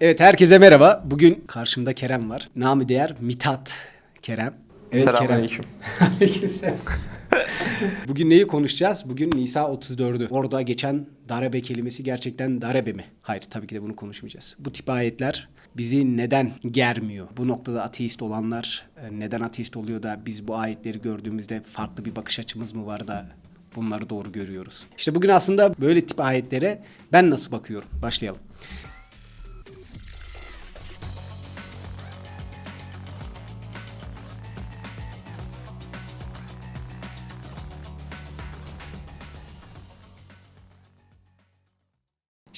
Evet herkese merhaba. Bugün karşımda Kerem var. Namı değer Mitat Kerem. Evet Kerem. Selamünaleyküm. Aleykümselam. Bugün neyi konuşacağız? Bugün Nisa 34'ü. Orada geçen darebe kelimesi gerçekten darebe mi? Hayır tabii ki de bunu konuşmayacağız. Bu tip ayetler bizi neden germiyor? Bu noktada ateist olanlar e, neden ateist oluyor da biz bu ayetleri gördüğümüzde farklı bir bakış açımız mı var da bunları doğru görüyoruz? İşte bugün aslında böyle tip ayetlere ben nasıl bakıyorum? Başlayalım.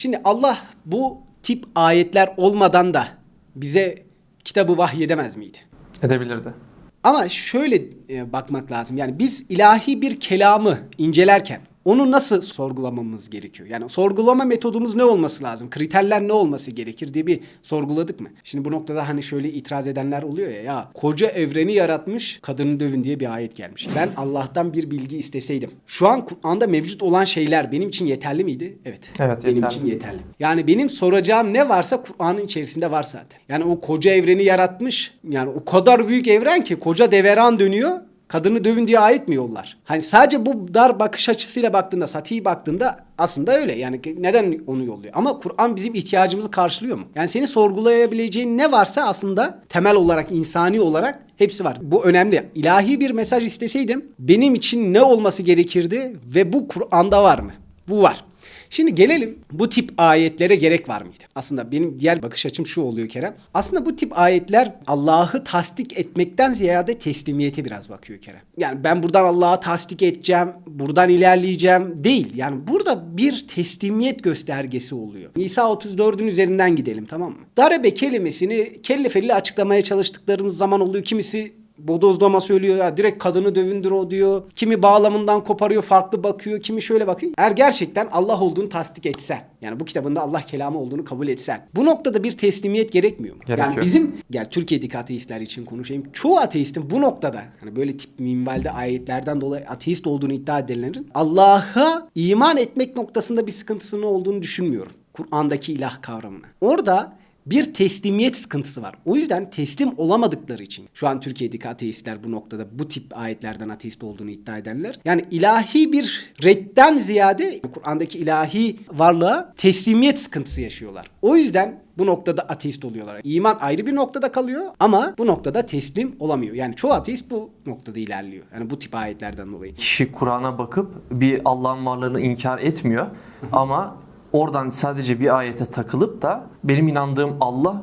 Şimdi Allah bu tip ayetler olmadan da bize kitabı vahyedemez miydi? Edebilirdi. Ama şöyle e, bakmak lazım. Yani biz ilahi bir kelamı incelerken onu nasıl sorgulamamız gerekiyor? Yani sorgulama metodumuz ne olması lazım? Kriterler ne olması gerekir diye bir sorguladık mı? Şimdi bu noktada hani şöyle itiraz edenler oluyor ya ya koca evreni yaratmış kadını dövün diye bir ayet gelmiş. Ben Allah'tan bir bilgi isteseydim. Şu an Kur'an'da mevcut olan şeyler benim için yeterli miydi? Evet. Evet, benim yeterli. için yeterli. Yani benim soracağım ne varsa Kur'an'ın içerisinde var zaten. Yani o koca evreni yaratmış. Yani o kadar büyük evren ki koca deveran dönüyor. Kadını dövün diye ayet mi yollar? Hani sadece bu dar bakış açısıyla baktığında, sati baktığında aslında öyle. Yani neden onu yolluyor? Ama Kur'an bizim ihtiyacımızı karşılıyor mu? Yani seni sorgulayabileceğin ne varsa aslında temel olarak, insani olarak hepsi var. Bu önemli. İlahi bir mesaj isteseydim benim için ne olması gerekirdi ve bu Kur'an'da var mı? Bu var. Şimdi gelelim bu tip ayetlere gerek var mıydı? Aslında benim diğer bakış açım şu oluyor Kerem. Aslında bu tip ayetler Allah'ı tasdik etmekten ziyade teslimiyete biraz bakıyor Kerem. Yani ben buradan Allah'ı tasdik edeceğim, buradan ilerleyeceğim değil. Yani burada bir teslimiyet göstergesi oluyor. Nisa 34'ün üzerinden gidelim tamam mı? Darebe kelimesini kellefeli açıklamaya çalıştıklarımız zaman oluyor. Kimisi bodozlama söylüyor ya direkt kadını dövündür o diyor. Kimi bağlamından koparıyor farklı bakıyor. Kimi şöyle bakıyor. Eğer gerçekten Allah olduğunu tasdik etsen. Yani bu kitabında Allah kelamı olduğunu kabul etsen. Bu noktada bir teslimiyet gerekmiyor mu? Gerekiyor. Yani bizim yani Türkiye'deki ateistler için konuşayım. Çoğu ateistin bu noktada hani böyle tip minvalde ayetlerden dolayı ateist olduğunu iddia edenlerin Allah'a iman etmek noktasında bir sıkıntısının olduğunu düşünmüyorum. Kur'an'daki ilah kavramına. Orada bir teslimiyet sıkıntısı var. O yüzden teslim olamadıkları için şu an Türkiye'deki ateistler bu noktada bu tip ayetlerden ateist olduğunu iddia edenler yani ilahi bir redden ziyade Kur'an'daki ilahi varlığa teslimiyet sıkıntısı yaşıyorlar. O yüzden bu noktada ateist oluyorlar. İman ayrı bir noktada kalıyor ama bu noktada teslim olamıyor. Yani çoğu ateist bu noktada ilerliyor. Yani bu tip ayetlerden dolayı. Kişi Kur'an'a bakıp bir Allah'ın varlığını inkar etmiyor ama oradan sadece bir ayete takılıp da benim inandığım Allah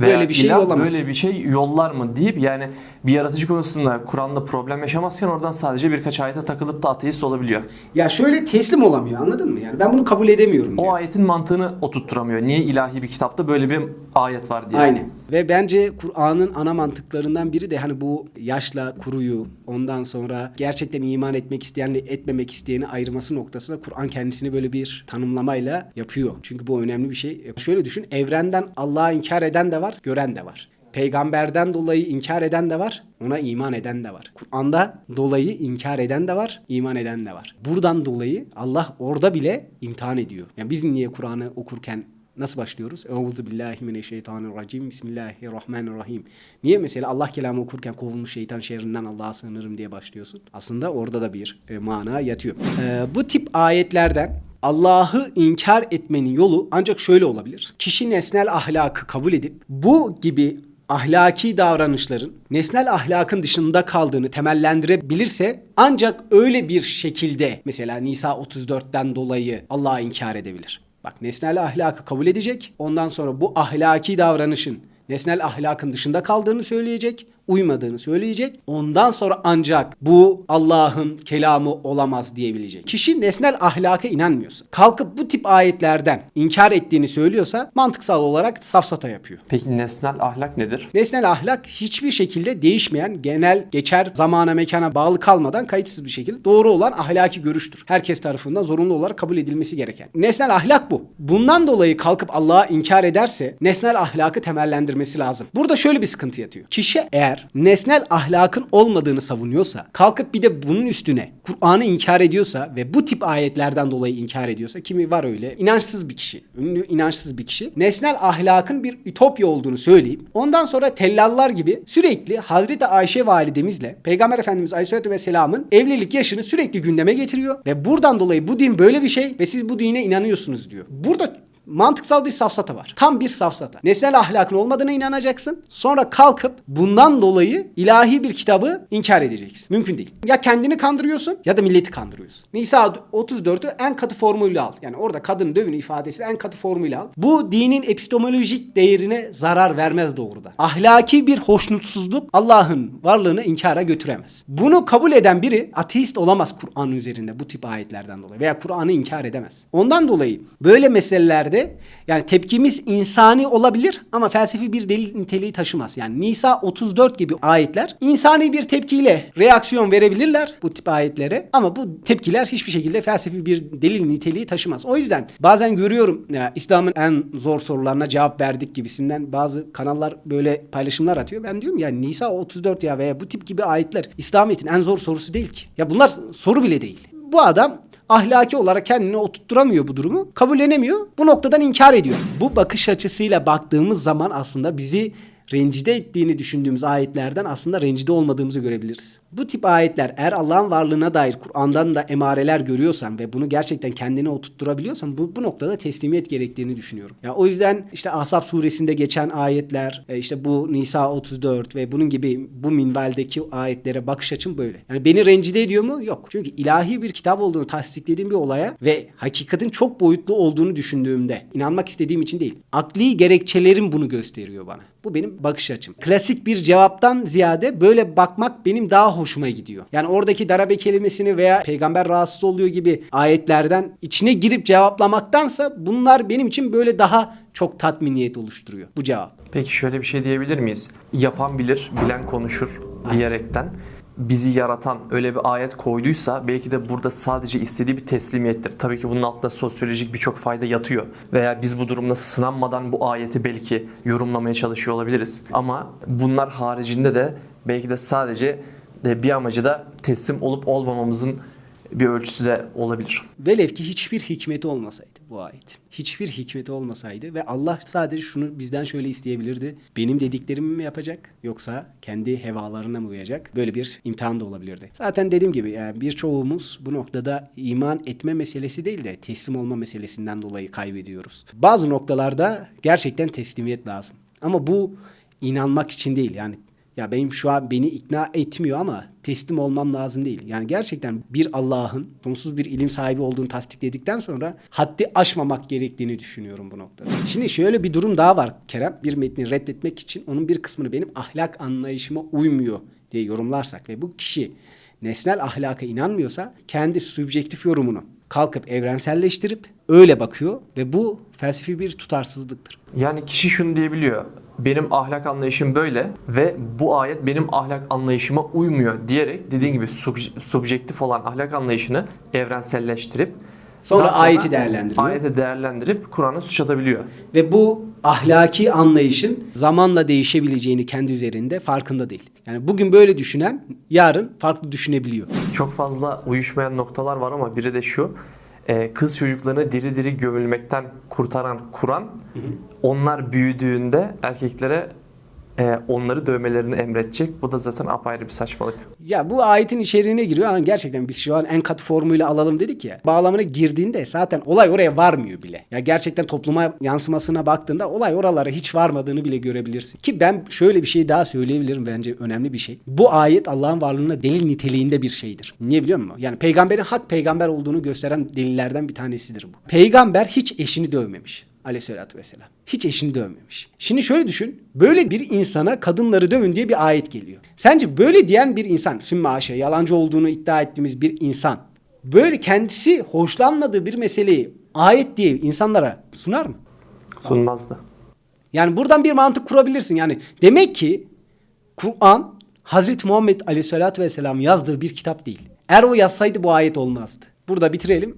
veya Böyle bir şey ilah yollamaz. Böyle bir şey yollar mı deyip yani bir yaratıcı konusunda Kur'an'da problem yaşamazken oradan sadece birkaç ayete takılıp da ateist olabiliyor. Ya şöyle teslim olamıyor anladın mı? Yani ben bunu kabul edemiyorum diyor. O ayetin mantığını oturtturamıyor. Niye ilahi bir kitapta böyle bir ayet var diye. Aynen. Ve bence Kur'an'ın ana mantıklarından biri de hani bu yaşla kuruyu ondan sonra gerçekten iman etmek isteyenle etmemek isteyeni ayırması noktasında Kur'an kendisini böyle bir tanımlamayla yapıyor. Çünkü bu önemli bir şey. Şöyle düşün evrenden Allah'a inkar eden de var, gören de var. Peygamberden dolayı inkar eden de var, ona iman eden de var. Kur'an'da dolayı inkar eden de var, iman eden de var. Buradan dolayı Allah orada bile imtihan ediyor. Yani biz niye Kur'an'ı okurken Nasıl başlıyoruz? Euzu billahi mineşşeytanirracim. Bismillahirrahmanirrahim. Niye mesela Allah kelamı okurken kovulmuş şeytan şerrinden Allah'a sığınırım diye başlıyorsun? Aslında orada da bir e, mana yatıyor. E, bu tip ayetlerden Allah'ı inkar etmenin yolu ancak şöyle olabilir. Kişi nesnel ahlakı kabul edip bu gibi ahlaki davranışların nesnel ahlakın dışında kaldığını temellendirebilirse ancak öyle bir şekilde mesela Nisa 34'ten dolayı Allah'ı inkar edebilir. Bak nesnel ahlakı kabul edecek. Ondan sonra bu ahlaki davranışın nesnel ahlakın dışında kaldığını söyleyecek, uymadığını söyleyecek. Ondan sonra ancak bu Allah'ın kelamı olamaz diyebilecek. Kişi nesnel ahlaka inanmıyorsa, kalkıp bu tip ayetlerden inkar ettiğini söylüyorsa mantıksal olarak safsata yapıyor. Peki nesnel ahlak nedir? Nesnel ahlak hiçbir şekilde değişmeyen, genel, geçer, zamana, mekana bağlı kalmadan kayıtsız bir şekilde doğru olan ahlaki görüştür. Herkes tarafından zorunlu olarak kabul edilmesi gereken. Nesnel ahlak bu. Bundan dolayı kalkıp Allah'a inkar ederse nesnel ahlakı temellendirmesi lazım. Burada şöyle bir sıkıntı yatıyor. Kişi eğer eğer nesnel ahlakın olmadığını savunuyorsa, kalkıp bir de bunun üstüne Kur'an'ı inkar ediyorsa ve bu tip ayetlerden dolayı inkar ediyorsa kimi var öyle inançsız bir kişi, ünlü inançsız bir kişi nesnel ahlakın bir ütopya olduğunu söyleyip ondan sonra tellallar gibi sürekli Hazreti Ayşe validemizle Peygamber Efendimiz Aleyhisselatü Vesselam'ın evlilik yaşını sürekli gündeme getiriyor ve buradan dolayı bu din böyle bir şey ve siz bu dine inanıyorsunuz diyor. Burada mantıksal bir safsata var. Tam bir safsata. Nesnel ahlakın olmadığına inanacaksın. Sonra kalkıp bundan dolayı ilahi bir kitabı inkar edeceksin. Mümkün değil. Ya kendini kandırıyorsun ya da milleti kandırıyorsun. Nisa 34'ü en katı formuyla al. Yani orada kadın dövünü ifadesi en katı formuyla al. Bu dinin epistemolojik değerine zarar vermez doğrudan. Ahlaki bir hoşnutsuzluk Allah'ın varlığını inkara götüremez. Bunu kabul eden biri ateist olamaz Kur'an üzerinde bu tip ayetlerden dolayı veya Kur'an'ı inkar edemez. Ondan dolayı böyle meselelerde yani tepkimiz insani olabilir ama felsefi bir delil niteliği taşımaz. Yani Nisa 34 gibi ayetler insani bir tepkiyle reaksiyon verebilirler bu tip ayetlere ama bu tepkiler hiçbir şekilde felsefi bir delil niteliği taşımaz. O yüzden bazen görüyorum ya İslam'ın en zor sorularına cevap verdik gibisinden bazı kanallar böyle paylaşımlar atıyor. Ben diyorum ya Nisa 34 ya veya bu tip gibi ayetler İslamiyet'in en zor sorusu değil ki. Ya bunlar soru bile değil. Bu adam ahlaki olarak kendini oturtturamıyor bu durumu. Kabullenemiyor. Bu noktadan inkar ediyor. Bu bakış açısıyla baktığımız zaman aslında bizi rencide ettiğini düşündüğümüz ayetlerden aslında rencide olmadığımızı görebiliriz. Bu tip ayetler eğer Allah'ın varlığına dair Kur'an'dan da emareler görüyorsan ve bunu gerçekten kendine oturtturabiliyorsan bu, bu noktada teslimiyet gerektiğini düşünüyorum. Ya o yüzden işte Ahzab suresinde geçen ayetler, e, işte bu Nisa 34 ve bunun gibi bu minvaldeki ayetlere bakış açım böyle. Yani beni rencide ediyor mu? Yok. Çünkü ilahi bir kitap olduğunu tasdiklediğim bir olaya ve hakikatin çok boyutlu olduğunu düşündüğümde inanmak istediğim için değil. Akli gerekçelerim bunu gösteriyor bana. Bu benim bakış açım. Klasik bir cevaptan ziyade böyle bakmak benim daha hoşuma gidiyor. Yani oradaki darabe kelimesini veya peygamber rahatsız oluyor gibi ayetlerden içine girip cevaplamaktansa bunlar benim için böyle daha çok tatminiyet oluşturuyor bu cevap. Peki şöyle bir şey diyebilir miyiz? Yapan bilir, bilen konuşur diyerekten bizi yaratan öyle bir ayet koyduysa belki de burada sadece istediği bir teslimiyettir. Tabii ki bunun altında sosyolojik birçok fayda yatıyor. Veya biz bu durumda sınanmadan bu ayeti belki yorumlamaya çalışıyor olabiliriz. Ama bunlar haricinde de belki de sadece bir amacı da teslim olup olmamamızın bir ölçüsü de olabilir. Velev ki hiçbir hikmeti olmasaydı bu ayetin. Hiçbir hikmeti olmasaydı ve Allah sadece şunu bizden şöyle isteyebilirdi. Benim dediklerimi mi yapacak yoksa kendi hevalarına mı uyacak? Böyle bir imtihan da olabilirdi. Zaten dediğim gibi yani birçoğumuz bu noktada iman etme meselesi değil de teslim olma meselesinden dolayı kaybediyoruz. Bazı noktalarda gerçekten teslimiyet lazım. Ama bu inanmak için değil yani ya benim şu an beni ikna etmiyor ama teslim olmam lazım değil. Yani gerçekten bir Allah'ın sonsuz bir ilim sahibi olduğunu tasdikledikten sonra haddi aşmamak gerektiğini düşünüyorum bu noktada. Şimdi şöyle bir durum daha var Kerem. Bir metni reddetmek için onun bir kısmını benim ahlak anlayışıma uymuyor diye yorumlarsak ve bu kişi nesnel ahlaka inanmıyorsa kendi subjektif yorumunu kalkıp evrenselleştirip öyle bakıyor ve bu felsefi bir tutarsızlıktır. Yani kişi şunu diyebiliyor. Benim ahlak anlayışım böyle ve bu ayet benim ahlak anlayışıma uymuyor diyerek dediğin gibi sub- subjektif olan ahlak anlayışını evrenselleştirip Sonra daha ayeti değerlendiriyor. Ayeti değerlendirip Kur'an'a suç atabiliyor. Ve bu ahlaki anlayışın zamanla değişebileceğini kendi üzerinde farkında değil. Yani bugün böyle düşünen yarın farklı düşünebiliyor. Çok fazla uyuşmayan noktalar var ama biri de şu. e, Kız çocuklarını diri diri gömülmekten kurtaran Kur'an onlar büyüdüğünde erkeklere e, onları dövmelerini emredecek. Bu da zaten apayrı bir saçmalık. Ya bu ayetin içeriğine giriyor ama gerçekten biz şu an en katı formuyla alalım dedik ya. Bağlamına girdiğinde zaten olay oraya varmıyor bile. Ya gerçekten topluma yansımasına baktığında olay oralara hiç varmadığını bile görebilirsin. Ki ben şöyle bir şey daha söyleyebilirim bence önemli bir şey. Bu ayet Allah'ın varlığına delil niteliğinde bir şeydir. Niye biliyor musun? Yani peygamberin hak peygamber olduğunu gösteren delillerden bir tanesidir bu. Peygamber hiç eşini dövmemiş. Aleyhisselatü vesselam. Hiç eşini dövmemiş. Şimdi şöyle düşün. Böyle bir insana kadınları dövün diye bir ayet geliyor. Sence böyle diyen bir insan, sümme aşağı yalancı olduğunu iddia ettiğimiz bir insan böyle kendisi hoşlanmadığı bir meseleyi ayet diye insanlara sunar mı? Sunmazdı. Yani buradan bir mantık kurabilirsin. Yani demek ki Kur'an Hazreti Muhammed Aleyhisselatü Vesselam yazdığı bir kitap değil. Eğer o yazsaydı bu ayet olmazdı. Burada bitirelim.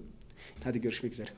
Hadi görüşmek üzere.